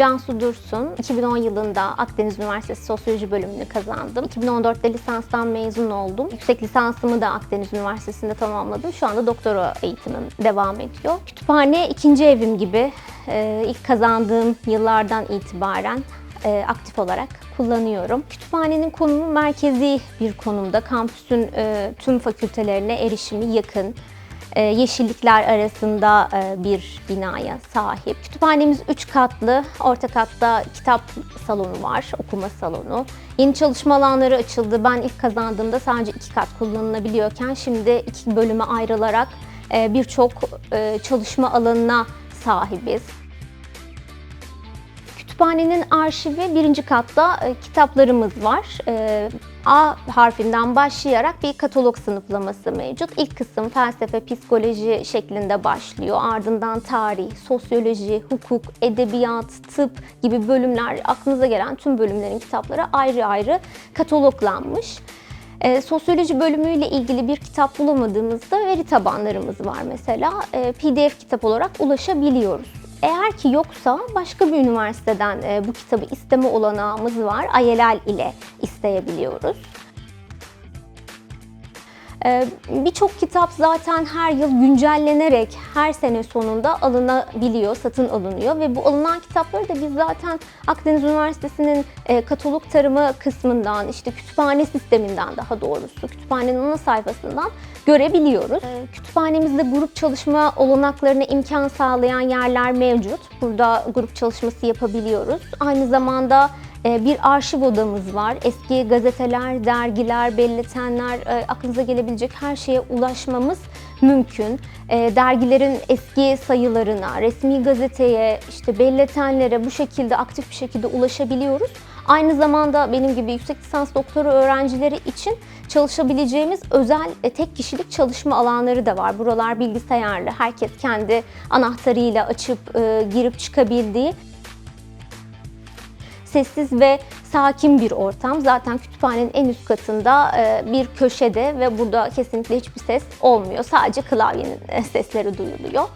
Cansu Dursun. 2010 yılında Akdeniz Üniversitesi Sosyoloji bölümünü kazandım. 2014'te lisanstan mezun oldum. Yüksek lisansımı da Akdeniz Üniversitesi'nde tamamladım. Şu anda doktora eğitimim devam ediyor. Kütüphane ikinci evim gibi. Ee, ilk kazandığım yıllardan itibaren e, aktif olarak kullanıyorum. Kütüphanenin konumu merkezi bir konumda. Kampüsün e, tüm fakültelerine erişimi yakın. E, yeşillikler arasında e, bir binaya sahip. Kütüphanemiz 3 katlı. Orta katta kitap salonu var, okuma salonu. Yeni çalışma alanları açıldı. Ben ilk kazandığımda sadece iki kat kullanılabiliyorken şimdi iki bölüme ayrılarak e, birçok e, çalışma alanına sahibiz. Kütüphanenin arşivi birinci katta e, kitaplarımız var. E, A harfinden başlayarak bir katalog sınıflaması mevcut. İlk kısım felsefe, psikoloji şeklinde başlıyor. Ardından tarih, sosyoloji, hukuk, edebiyat, tıp gibi bölümler, aklınıza gelen tüm bölümlerin kitapları ayrı ayrı kataloglanmış. E, sosyoloji bölümüyle ilgili bir kitap bulamadığımızda veri tabanlarımız var mesela. E, PDF kitap olarak ulaşabiliyoruz. Eğer ki yoksa başka bir üniversiteden e, bu kitabı isteme olanağımız var. ILL ile isteyebiliyoruz. Ee, Birçok kitap zaten her yıl güncellenerek her sene sonunda alınabiliyor, satın alınıyor ve bu alınan kitapları da biz zaten Akdeniz Üniversitesi'nin e, katalog tarımı kısmından, işte kütüphane sisteminden daha doğrusu kütüphanenin ana sayfasından görebiliyoruz. Ee, Kütüphanemizde grup çalışma olanaklarına imkan sağlayan yerler mevcut. Burada grup çalışması yapabiliyoruz. Aynı zamanda e, bir arşiv odamız var. Eski gazeteler, dergiler, belletenler, e, aklınıza gelebilecek her şeye ulaşmamız mümkün. E, Dergilerin eski sayılarına, resmi gazeteye, işte belletenlere bu şekilde aktif bir şekilde ulaşabiliyoruz. Aynı zamanda benim gibi yüksek lisans doktora öğrencileri için çalışabileceğimiz özel e, tek kişilik çalışma alanları da var. Buralar bilgisayarlı, herkes kendi anahtarıyla açıp e, girip çıkabildiği sessiz ve sakin bir ortam. Zaten kütüphanenin en üst katında e, bir köşede ve burada kesinlikle hiçbir ses olmuyor. Sadece klavyenin e, sesleri duyuluyor.